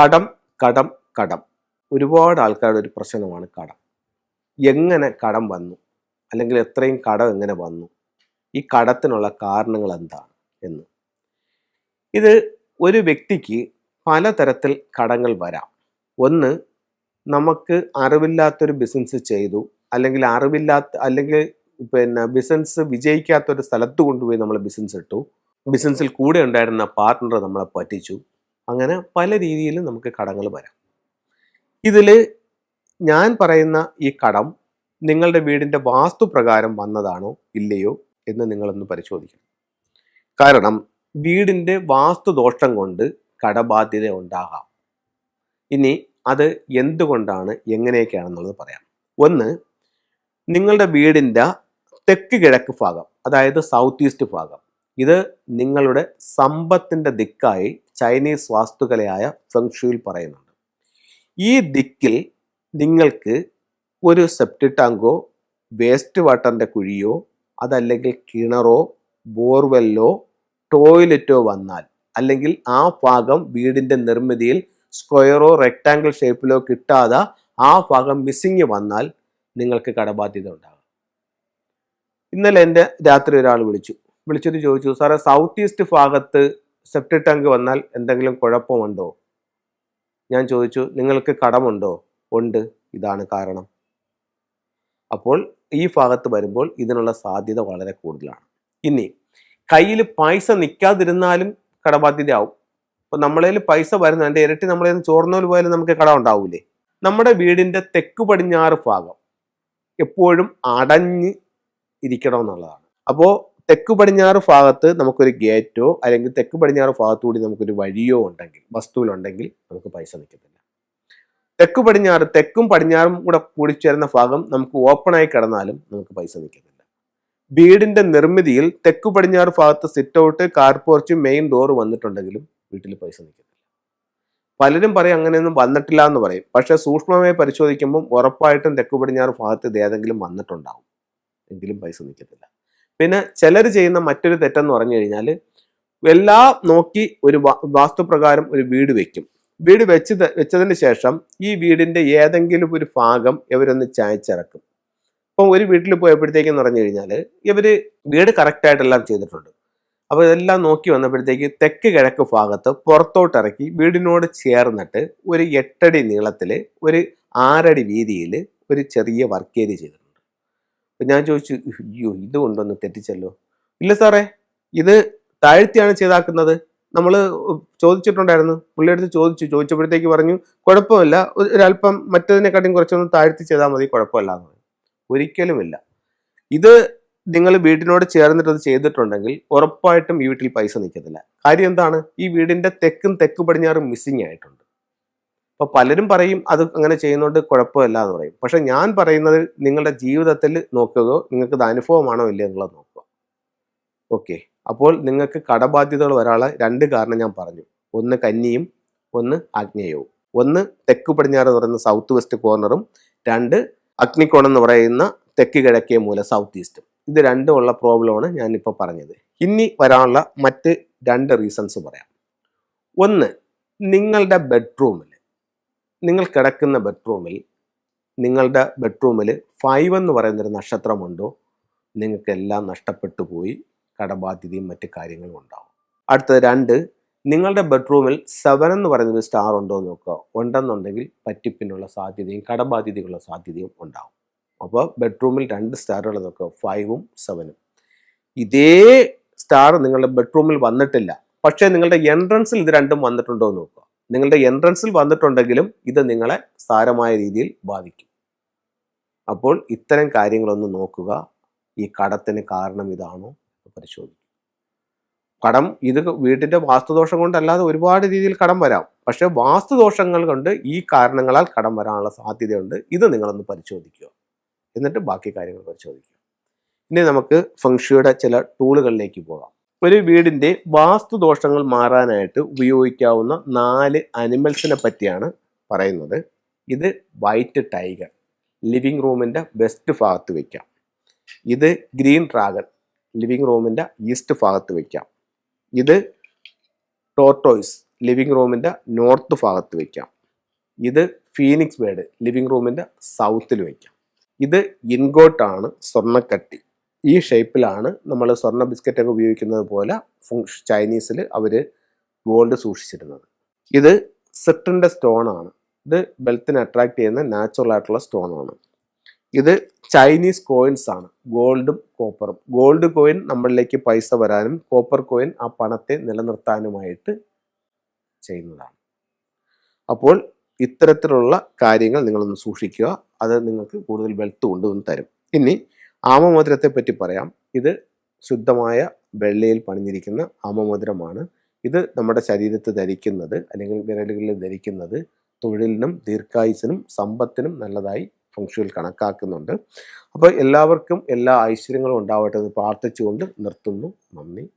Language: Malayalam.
കടം കടം കടം. ഒരുപാട് ആൾക്കാരുടെ ഒരു പ്രശ്നമാണ് കടം. എങ്ങനെ കടം വന്നു? അല്ലെങ്കിൽ എത്രയും കടം എങ്ങനെ വന്നു? ഈ കടത്തിനുള്ള കാരണങ്ങൾ എന്താണ് എന്ന്. ഇത് ഒരു വ്യക്തിക്ക് പലതരത്തിൽ കടങ്ങൾ വരാം. ഒന്ന് നമുക്ക് അറിവില്ലാത്തൊരു ബിസിനസ് ചെയ്തു അല്ലെങ്കിൽ അറിവില്ലാത്ത അല്ലെങ്കിൽ പിന്നെ ബിസിനസ് വിജയിക്കാത്തൊരു സ്ഥലത്ത് കൊണ്ടുപോയി നമ്മൾ ബിസിനസ് ഇട്ടു. ബിസിനസ്സിൽ കൂടെ ഉണ്ടായിരുന്ന പാർട്ട്ണർ നമ്മളെ പറ്റിച്ചു. അങ്ങനെ പല രീതിയിലും നമുക്ക് കടങ്ങൾ വരാം. ഇതിൽ ഞാൻ പറയുന്ന ഈ കടം നിങ്ങളുടെ വീടിന്റെ വാസ്തു പ്രകാരം വന്നതാണോ ഇല്ലയോ എന്ന് നിങ്ങളൊന്ന് പരിശോധിക്കണം. കാരണം വീടിന്റെ വാസ്തുദോഷം കൊണ്ട് കടബാധ്യത ഉണ്ടാകാം. ഇനി അത് എന്തുകൊണ്ടാണ് എങ്ങനെയൊക്കെയാണെന്നുള്ളത് പറയാം. ഒന്ന് നിങ്ങളുടെ വീടിന്റെ തെക്ക് കിഴക്ക് ഭാഗം അതായത് സൗത്ത് ഈസ്റ്റ് ഭാഗം ഇത് നിങ്ങളുടെ സമ്പത്തിന്റെ ദിക്കായി ചൈനീസ് വാസ്തുകലയായ ഫെങ്ഷുയിൽ പറയുന്നുണ്ട്. ഈ ദിക്കിൽ നിങ്ങൾക്ക് ഒരു സെപ്റ്റി ടാങ്കോ വേസ്റ്റ് വാട്ടറിന്റെ കുഴിയോ അതല്ലെങ്കിൽ കിണറോ ബോർവെല്ലോ ടോയ്ലറ്റോ വന്നാൽ അല്ലെങ്കിൽ ആ ഭാഗം വീടിന്റെ നിർമ്മിതിയിൽ സ്ക്വയറോ റെക്ടാങ്കിൾ ഷേപ്പിലോ കിട്ടാതെ ആ ഭാഗം മിസ്സിങ് വന്നാൽ നിങ്ങൾക്ക് കടബാധ്യത ഉണ്ടാകും. ഇന്നലെ എന്റെ രാത്രി ഒരാൾ വിളിച്ചു. വിളിച്ചിട്ട് ചോദിച്ചു സാറേ സൗത്ത് ഈസ്റ്റ് ഭാഗത്ത് സെപ്റ്റി ടാങ്ക് വന്നാൽ എന്തെങ്കിലും കുഴപ്പമുണ്ടോ? ഞാൻ ചോദിച്ചു നിങ്ങൾക്ക് കടമുണ്ടോ? ഉണ്ട്. ഇതാണ് കാരണം. അപ്പോൾ ഈ ഭാഗത്ത് വരുമ്പോൾ ഇതിനുള്ള സാധ്യത വളരെ കൂടുതലാണ്. ഇനി കയ്യിൽ പൈസ നിൽക്കാതിരുന്നാലും കടബാധ്യതയാവും. അപ്പോൾ നമ്മളതിൽ പൈസ വരുന്ന എന്റെ ഇരട്ടി നമ്മളതിൽ ചോർന്നോൽ പോയാലും നമുക്ക് കട ഉണ്ടാവൂലേ? നമ്മുടെ വീടിന്റെ തെക്ക് പടിഞ്ഞാറ് ഭാഗം എപ്പോഴും അടഞ്ഞ് ഇരിക്കണമെന്നുള്ളതാണ്. അപ്പോൾ തെക്ക് പടിഞ്ഞാറ് ഭാഗത്ത് നമുക്കൊരു ഗേറ്റോ അല്ലെങ്കിൽ തെക്ക് പടിഞ്ഞാറ് ഭാഗത്തുകൂടി നമുക്കൊരു വഴിയോ ഉണ്ടെങ്കിൽ വസ്തുവിലുണ്ടെങ്കിൽ നമുക്ക് പൈസ നിൽക്കത്തില്ല. തെക്ക് പടിഞ്ഞാറ് തെക്കും പടിഞ്ഞാറും കൂടെ കൂടിച്ചേരുന്ന ഭാഗം നമുക്ക് ഓപ്പണായി കിടന്നാലും നമുക്ക് പൈസ നിൽക്കത്തില്ല. വീടിന്റെ നിർമ്മിതിയിൽ തെക്ക് പടിഞ്ഞാറ് ഭാഗത്ത് sit out car porch main door വന്നിട്ടുണ്ടെങ്കിലും വീട്ടിൽ പൈസ നിൽക്കത്തില്ല. പലരും പറയും അങ്ങനെയൊന്നും വന്നിട്ടില്ല എന്ന് പറയും. പക്ഷെ സൂക്ഷ്മമായി പരിശോധിക്കുമ്പോൾ ഉറപ്പായിട്ടും തെക്ക് പടിഞ്ഞാറ് ഭാഗത്ത് ഇത് ഏതെങ്കിലും വന്നിട്ടുണ്ടാവും. എങ്കിലും പൈസ നിൽക്കത്തില്ല. പിന്നെ ചിലർ ചെയ്യുന്ന മറ്റൊരു തെറ്റെന്ന് പറഞ്ഞു കഴിഞ്ഞാൽ എല്ലാം നോക്കി ഒരു വാസ്തുപ്രകാരം ഒരു വീട് വെക്കും. വീട് വെച്ച് വെച്ചതിന് ശേഷം ഈ വീടിന്റെ ഏതെങ്കിലും ഒരു ഭാഗം ഇവരൊന്ന് ചായച്ചിറക്കും. അപ്പം ഒരു വീട്ടിൽ പോയപ്പോഴത്തേക്കെന്ന് പറഞ്ഞു കഴിഞ്ഞാൽ ഇവർ വീട് കറക്റ്റായിട്ടെല്ലാം ചെയ്തിട്ടുണ്ട്. അപ്പോൾ ഇതെല്ലാം നോക്കി വന്നപ്പോഴത്തേക്ക് തെക്ക് കിഴക്ക് ഭാഗത്ത് പുറത്തോട്ടിറക്കി വീടിനോട് ചേർന്നിട്ട് ഒരു എട്ടടി നീളത്തിൽ ഒരു ആറടി വീതിയിൽ ഒരു ചെറിയ വർക്ക് ഏരിയ ചെയ്തിട്ടുണ്ട്. അപ്പം ഞാൻ ചോദിച്ചു അയ്യോ ഇത് കൊണ്ടൊന്ന് തെറ്റിച്ചല്ലോ. ഇല്ല സാറേ ഇത് താഴ്ത്തിയാണ് ചെയ്താക്കുന്നത്. നമ്മൾ ചോദിച്ചിട്ടുണ്ടായിരുന്നു. പുള്ളിയെടുത്ത് ചോദിച്ചു. ചോദിച്ചപ്പോഴത്തേക്ക് പറഞ്ഞു കുഴപ്പമില്ല. ഒരു- ഒരല്പം മറ്റതിനെക്കാട്ടിയും കുറച്ചൊന്ന് താഴ്ത്തി ചെയ്താൽ മതി കുഴപ്പമില്ല. എന്ന് പറഞ്ഞു. ഒരിക്കലുമില്ല. ഇത് നിങ്ങൾ വീടിനോട് ചേർന്നിട്ട് അത് ചെയ്തിട്ടുണ്ടെങ്കിൽ ഉറപ്പായിട്ടും ഈ വീട്ടിൽ പൈസ നിൽക്കത്തില്ല. കാര്യം എന്താണ്? ഈ വീടിന്റെ തെക്കും തെക്ക് പടിഞ്ഞാറും മിസ്സിങ് ആയിട്ടുണ്ട്. അപ്പൊ പലരും പറയും അത് അങ്ങനെ ചെയ്യുന്നതുകൊണ്ട് കുഴപ്പമില്ല എന്ന് പറയും. പക്ഷെ ഞാൻ പറയുന്നത് നിങ്ങളുടെ ജീവിതത്തിൽ നോക്കുകയോ നിങ്ങൾക്ക് ഇത് അനുഭവമാണോ ഇല്ലയോ എന്നുള്ളത് നോക്കുക. ഓക്കെ. അപ്പോൾ നിങ്ങൾക്ക് കടബാധ്യതകൾ വരാനുള്ള രണ്ട് കാരണം ഞാൻ പറഞ്ഞു. ഒന്ന് കന്നിയും ഒന്ന് ആഗ്നേയവും. ഒന്ന് തെക്ക് പടിഞ്ഞാറ് എന്ന് പറയുന്ന സൗത്ത് വെസ്റ്റ് കോർണറും രണ്ട് അഗ്നിക്കോണം എന്ന് പറയുന്ന തെക്ക് കിഴക്കേ മൂല സൗത്ത് ഈസ്റ്റും ഇത് രണ്ടും ഉള്ള പ്രോബ്ലമാണ് ഞാനിപ്പോൾ പറഞ്ഞത്. ഇനി വരാനുള്ള മറ്റ് രണ്ട് റീസൺസ് പറയാം. ഒന്ന് നിങ്ങളുടെ ബെഡ്റൂമിൽ നിങ്ങൾ കിടക്കുന്ന ബെഡ്റൂമിൽ നിങ്ങളുടെ ബെഡ്റൂമിൽ ഫൈവ് എന്ന് പറയുന്നൊരു നക്ഷത്രമുണ്ടോ? നിങ്ങൾക്കെല്ലാം നഷ്ടപ്പെട്ടു പോയി കടബാധ്യതയും മറ്റ് കാര്യങ്ങളും ഉണ്ടാവും. അടുത്തത് രണ്ട് നിങ്ങളുടെ ബെഡ്റൂമിൽ സെവൻ എന്ന് പറയുന്നൊരു സ്റ്റാർ ഉണ്ടോ എന്ന് നോക്കുക. ഉണ്ടെന്നുണ്ടെങ്കിൽ പറ്റിപ്പിനുള്ള സാധ്യതയും കടബാധ്യതയുള്ള സാധ്യതയും ഉണ്ടാവും. അപ്പോൾ ബെഡ്റൂമിൽ രണ്ട് സ്റ്റാറുകൾ നോക്കുക. ഫൈവും സെവനും ഇതേ സ്റ്റാർ നിങ്ങളുടെ ബെഡ്റൂമിൽ വന്നിട്ടില്ല. പക്ഷേ നിങ്ങളുടെ എൻട്രൻസിൽ ഇത് രണ്ടും വന്നിട്ടുണ്ടോ എന്ന് നോക്കുക. നിങ്ങളുടെ എൻട്രൻസിൽ വന്നിട്ടുണ്ടെങ്കിലും ഇത് നിങ്ങളെ സാരമായ രീതിയിൽ ബാധിക്കും. അപ്പോൾ ഇത്തരം കാര്യങ്ങളൊന്ന് നോക്കുക. ഈ കടത്തിന് കാരണം ഇതാണോ പരിശോധിക്കുക. കടം ഇത് വീട്ടിന്റെ വാസ്തുദോഷം കൊണ്ടല്ലാതെ ഒരുപാട് രീതിയിൽ കടം വരാം. പക്ഷേ വാസ്തുദോഷങ്ങൾ കൊണ്ട് ഈ കാരണങ്ങളാൽ കടം വരാനുള്ള സാധ്യതയുണ്ട്. ഇത് നിങ്ങളൊന്ന് പരിശോധിക്കുക. എന്നിട്ട് ബാക്കി കാര്യങ്ങൾ പരിശോധിക്കുക. ഇനി നമുക്ക് ഫംഗ്ഷിയുടെ ചില ടൂളുകളിലേക്ക് പോകാം. ഒരു വീടിന്റെ വാസ്തുദോഷങ്ങൾ മാറാനായിട്ട് ഉപയോഗിക്കാവുന്ന നാല് അനിമൽസിനെ പറ്റിയാണ് പറയുന്നത്. ഇത് വൈറ്റ് ടൈഗർ ലിവിങ് റൂമിന്റെ വെസ്റ്റ് ഭാഗത്ത് വയ്ക്കാം ഇത് ഗ്രീൻ ഡ്രാഗൺ ലിവിങ് റൂമിന്റെ ഈസ്റ്റ് ഭാഗത്ത് വയ്ക്കാം ഇത് ടോർട്ടോയ്സ് ലിവിങ് റൂമിന്റെ നോർത്ത് ഭാഗത്ത് വയ്ക്കാം ഇത് ഫീനിക്സ് ബേഡ് ലിവിങ് റൂമിന്റെ സൗത്തിൽ വയ്ക്കാം ഇത് ഇൻഗോട്ടാണ് സ്വർണക്കട്ടി. ഈ ഷേപ്പിലാണ് നമ്മൾ സ്വർണ ബിസ്ക്കറ്റൊക്കെ ഉപയോഗിക്കുന്നത് പോലെ ചൈനീസിൽ അവർ ഗോൾഡ് സൂക്ഷിച്ചിരുന്നത്. ഇത് സിട്ടിന്റെ സ്റ്റോൺ ആണ് ഇത് ബെൽത്തിന് അട്രാക്ട് ചെയ്യുന്ന നാച്ചുറൽ ആയിട്ടുള്ള സ്റ്റോണാണ്. ഇത് ചൈനീസ് കോയിൻസ് ആണ്. ഗോൾഡും കോപ്പറും. ഗോൾഡ് കോയിൻ നമ്മളിലേക്ക് പൈസ വരാനും കോപ്പർ കോയിൻ ആ പണത്തെ നിലനിർത്താനുമായിട്ട് ചെയ്യുന്നതാണ്. അപ്പോൾ ഇത്തരത്തിലുള്ള കാര്യങ്ങൾ നിങ്ങളൊന്ന് സൂക്ഷിക്കുക. അത് നിങ്ങൾക്ക് കൂടുതൽ വെൽത്ത് കൊണ്ടുവന്ന് തരും. ഇനി ആമമോതിരത്തെ പറ്റി പറയാം. ഇത് ശുദ്ധമായ വെള്ളയിൽ പണിഞ്ഞിരിക്കുന്ന ആമമോതിരമാണ്. ഇത് നമ്മുടെ ശരീരത്ത് ധരിക്കുന്നത് അല്ലെങ്കിൽ വിരലുകളിൽ ധരിക്കുന്നത് തൊഴിലിനും ദീർഘായുസിനും സമ്പത്തിനും നല്ലതായി ഫംഗ്ഷനിൽ കണക്കാക്കുന്നുണ്ട്. അപ്പോൾ എല്ലാവർക്കും എല്ലാ ഐശ്വര്യങ്ങളും ഉണ്ടാവട്ടെ എന്ന് പ്രാർത്ഥിച്ചുകൊണ്ട് നിർത്തുന്നു. നന്ദി.